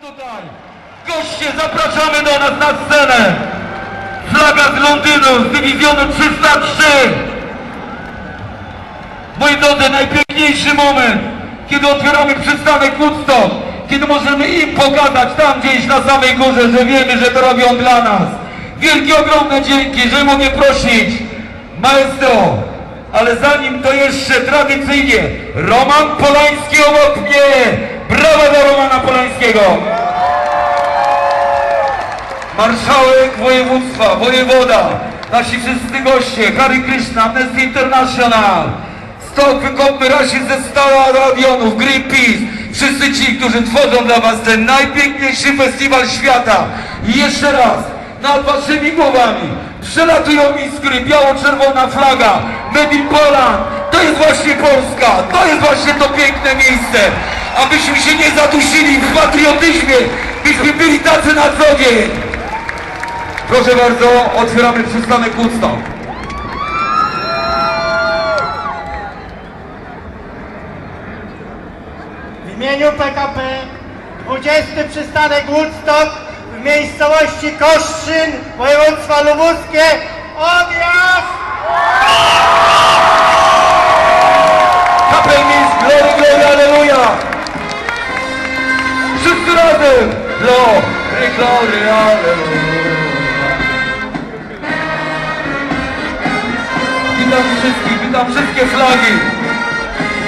Tutaj, goście, zapraszamy do nas na scenę. Flaga z Londynu, z dywizjonu 303. Moi drodzy, najpiękniejszy moment, kiedy otwieramy przystanek Woodstock, kiedy możemy im pokazać tam gdzieś na samej górze, że wiemy, że to robią dla nas. Wielkie, ogromne dzięki, że mogę prosić maestro, ale zanim to jeszcze tradycyjnie Roman Polański obok mnie. Brawa dla Romana Polańskiego. Marszałek województwa, wojewoda, nasi wszyscy goście, Harry Krishna, Amnesty International, Stok Wykopmy Rasizm ze Stała Radionów, Greenpeace, wszyscy ci, którzy tworzą dla was ten najpiękniejszy festiwal świata. I jeszcze raz, nad waszymi głowami przelatują iskry, biało-czerwona flaga, Made in Poland, to jest właśnie Polska, to jest właśnie to piękne miejsce. Abyśmy się nie zadusili w patriotyzmie, byśmy byli tacy na co dzień. Proszę bardzo, otwieramy przystanek Woodstock. W imieniu PKP 20 przystanek Woodstock w miejscowości Koszczyn, województwo lubuskie. Odjazd!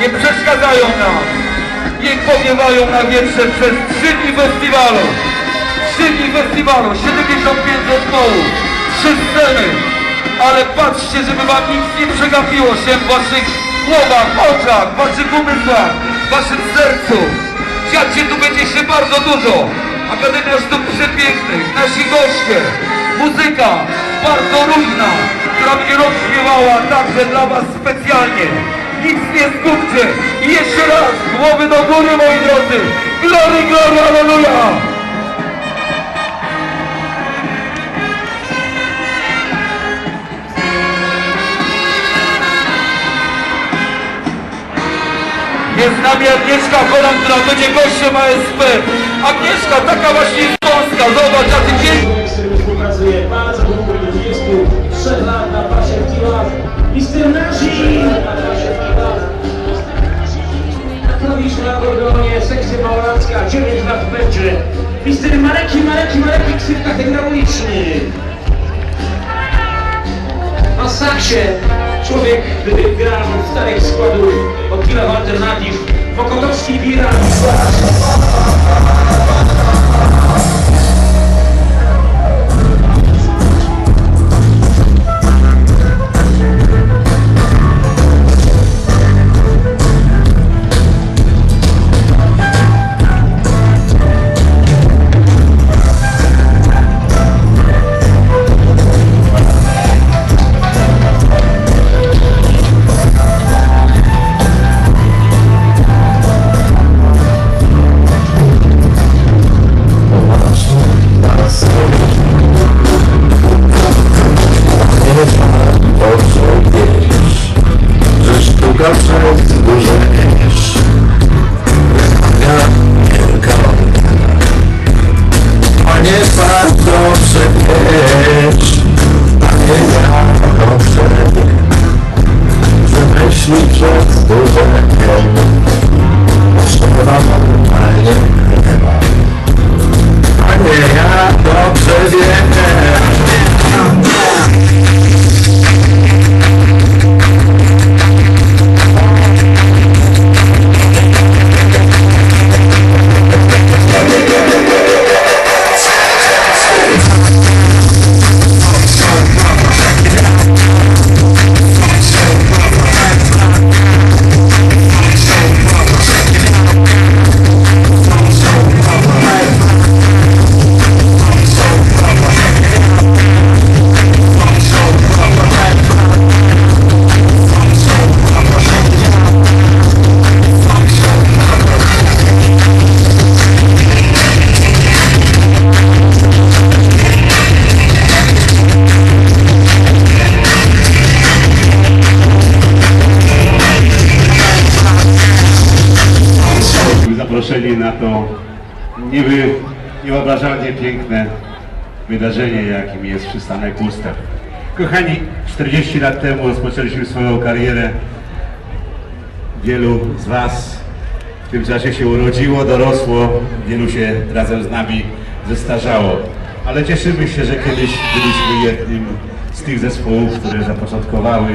Nie przeszkadzają nam! Nie powiewają na wietrze przez trzy dni festiwalu! Trzy dni festiwalu, 75 zespołów, trzy sceny! Ale patrzcie, żeby wam nic nie przegapiło się w waszych głowach, oczach, waszych umysłach, waszym sercu! Się tu będzie się bardzo dużo! Akademia Sztuk Przepięknych, nasi goście, muzyka bardzo różna, która będzie rozśpiewała także dla was specjalnie. Nic nie zgubcie! I jeszcze raz, głowy do góry moi drodzy! Glory, glory, aleluja! Jest z nami Agnieszka Choram, która będzie gościem ASP. Agnieszka, taka właśnie jest Polska. Zobacz, na tym dzień. współpracuję bardzo długo, do 23 lat. Nazi! Klawisz na akordeonie, sekcja małolancka, 9 lat będzie. Mr. Mareki, Mareki, Mareki, ksywka hydrauliczny. Na saksie człowiek, gra w starych składów od kilku alternatyw. Mokotowski, Bira, to niby niewyobrażalnie piękne wydarzenie, jakim jest przystanek Ustaw. Kochani, 40 lat temu rozpoczęliśmy swoją karierę. Wielu z Was w tym czasie się urodziło, dorosło, wielu się razem z nami zestarzało. Ale cieszymy się, że kiedyś byliśmy jednym z tych zespołów, które zapoczątkowały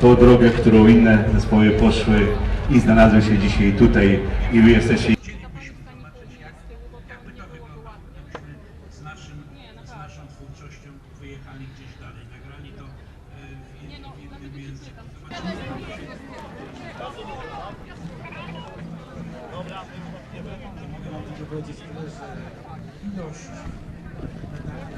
tą drogę, którą inne zespoły poszły i znalazły się dzisiaj tutaj i Wy jesteście Mogę powiedzieć że ilość medali,